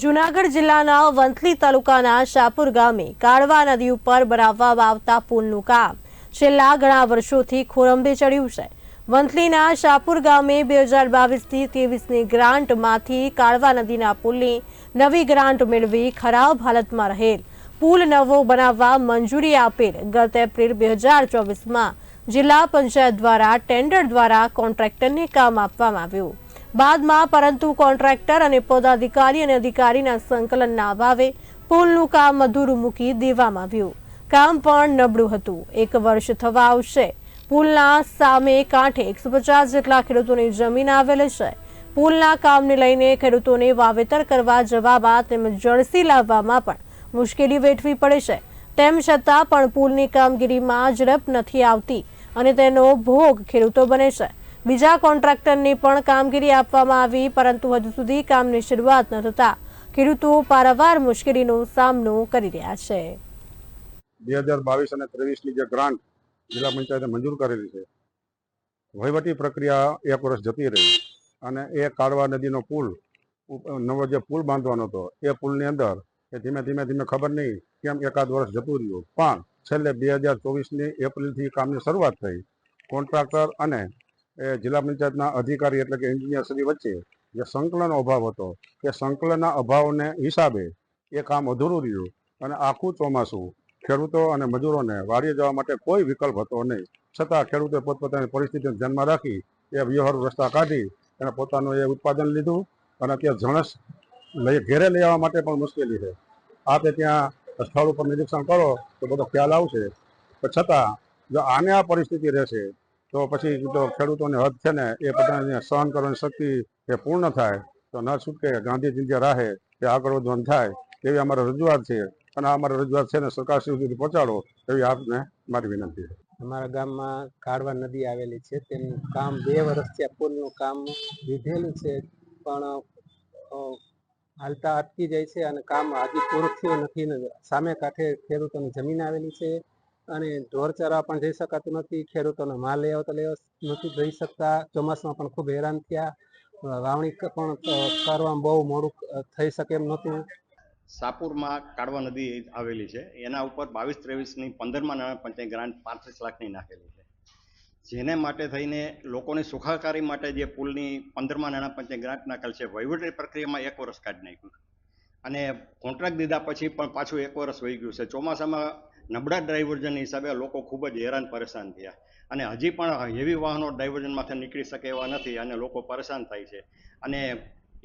જૂનાગઢ જિલ્લાના વંથલી તાલુકાના શાપુર ગામે કાળવા નદી ઉપર બનાવવામાં આવતા પુલનું કામ છેલ્લા ઘણા વર્ષોથી ખોરંભે ચડ્યું છે. વંથલીના શાપુર ગામે બે હજાર બાવીસથી ત્રેવીસની ગ્રાન્ટમાંથી કાળવા નદીના પુલની નવી ગ્રાન્ટ મેળવી ખરાબ હાલતમાં રહેલ. પુલ નવો બનાવવા મંજૂરી આપેલ ગત એપ્રિલ બે હજાર ચોવીસમાં જિલ્લા પંચાયત દ્વારા ટેન્ડર દ્વારા કોન્ટ્રાક્ટરને કામ આપવામાં આવ્યું. બાદમાં પરંતુ કોન્ટ્રાક્ટર અને પદાધિકારી અને અધિકારીના સંકલનના અભાવે પુલનું કામ અધૂરું મૂકી દેવામાં આવ્યું. કામ પણ નબળું હતું. એક વર્ષ થવા આવશે. પુલના સામે કાંઠે એકસો પચાસ જેટલા ખેડૂતોની જમીન આવેલી છે. પુલના કામને લઈને ખેડૂતોને વાવેતર કરવા જવામાં તેમજ જળસી લાવવામાં પણ મુશ્કેલી વેઠવી પડે છે. તેમ છતાં પણ પુલની કામગીરીમાં ઝડપ નથી આવતી અને તેનો ભોગ ખેડૂતો બને છે. બીજા કોન્ટ્રાક્ટરને પણ કામગીરી આપવામાં આવી, પરંતુ હજુ સુધી કામની શરૂઆત ન થતા ખેડૂતો પારાવાર મુશ્કેલીનો સામનો કરી રહ્યા છે. બે હજાર બાવીસ અને ત્રેવીસની જે ગ્રાન્ટ જિલ્લા પંચાયતે મંજૂર કરેલી છે, વહીવટી પ્રક્રિયા એક વર્ષ જતી રહી અને એ કાળવા નદીનો પુલ, નવો જે પુલ બાંધવાનો હતો, એ પુલની અંદર એ ધીમે ધીમે ધીમે ખબર નહીં કેમ એકાદ વર્ષ જતું રહ્યું. પણ છેલ્લે બે હજાર ચોવીસની એપ્રિલથી કામની શરૂઆત થઈ. કોન્ટ્રાક્ટર અને એ જિલ્લા પંચાયતના અધિકારી એટલે કે એન્જિનિયર વચ્ચે જે સંકલનનો અભાવ હતો, એ સંકલનના અભાવને હિસાબે એ કામ અધૂરું રહ્યું અને આખું ચોમાસું ખેડૂતો અને મજૂરોને વાડીએ જવા માટે કોઈ વિકલ્પ હતો નહીં. છતાં ખેડૂતોએ પોતપોતાની પરિસ્થિતિને ધ્યાનમાં રાખી એ વ્યવહારુ રસ્તા કાઢી અને પોતાનું એ ઉત્પાદન લીધું અને અત્યારે જણસ લઈ ઘેરે લઈ આવવા માટે પણ મુશ્કેલી છે. આપે ત્યાં સ્થળ ઉપર નિરીક્ષણ કરો તો બધો ખ્યાલ આવશે. પણ છતાં જો આને આ પરિસ્થિતિ રહેશે તો પછી તો ખેડૂતોની હદ છે ને, એ પોતાની સહન કરવાની શક્તિ એ પૂર્ણ થાય. તો ન છૂટકે ગાંધીજી જે રાહે એ આગળ વધવાનું થાય, એવી અમારી રજૂઆત છે. અને અમારી રજૂઆત છે ને સરકાર સુધી પહોંચાડો, એવી આપને મારી વિનંતી અમારા ગામમાં કાળવા નદી આવેલી છે. તેનું કામ બે વર્ષથી આ પુલનું કામ લીધેલું છે, પણ હાલતા અટકી જાય છે અને કામ હજી પૂરું થયું નથી સામે કાંઠે ખેડૂતોની જમીન આવેલી છે. અને ઢોર પણ જઈ શકાતું નથી, ખેડૂતોનો માલ લઈ આવતા લઈ આવ- નથી જઈ શકતા. ચોમાસામાં પણ ખૂબ હેરાન થયા. વાવણી પણ કરવામાં બહુ મોડું થઈ શકે એમ નહોતું. સાપુરમાં કાળવા નદી આવેલી છે. એના ઉપર બાવીસ ત્રેવીસની પંદરમાં નાણાં પંચાયત ગ્રાન્ટ પાંત્રીસ લાખની નાખેલી છે. જેને માટે થઈને લોકોની સુખાકારી માટે જે પુલની પંદરમાં નાણાં પંચાયત ગ્રાન્ટ નાખેલ છે, વહીવટી પ્રક્રિયામાં એક વર્ષ કાઢી નાખ્યું. અને કોન્ટ્રાક્ટ દીધા પછી પણ પાછું એક વર્ષ વહી ગયું છે. ચોમાસામાં નબળા ડાયવર્ઝનની હિસાબે લોકો ખૂબ જ હેરાન પરેશાન થયા. અને હજી પણ હેવી વાહનો ડાયવર્ઝનમાંથી નીકળી શકે એવા નથી અને લોકો પરેશાન થાય છે. અને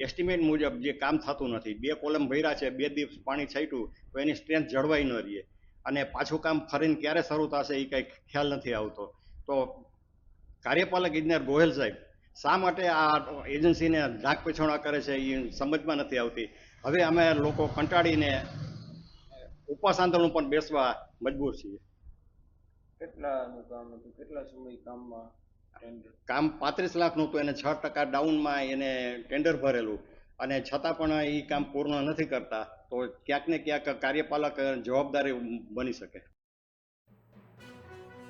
એસ્ટિમેટ મુજબ જે કામ થતું નથી, બે કોલમ ભર્યા છે, બે દિવસ પાણી છાંટ્યું, તો એની સ્ટ્રેન્થ જળવાઈ ન રહીએ અને પાછું કામ ફરીને ક્યારે શરૂ થશે એ કંઈ ખ્યાલ નથી આવતો. તો કાર્યપાલક ઇજનેર ગોહેલ સાહેબ, શા માટે આ એજન્સીને ઢાંક પીછોડા કરે છે એ સમજમાં નથી આવતી? હવે અમે લોકો કંટાળીને ઉપવાસ આંદોલન પણ બેસવા મજબૂર છીએ. કેટલાનું કામ હતું? કેટલા સમય કામમાં કામ પાંત્રીસ લાખનું હતું એને છ ટકા ડાઉનમાં એને ટેન્ડર ભરેલું. અને છતાં પણ એ કામ પૂર્ણ નથી કરતા તો ક્યાંક ને ક્યાંક કાર્યપાલક જવાબદારી બની શકે.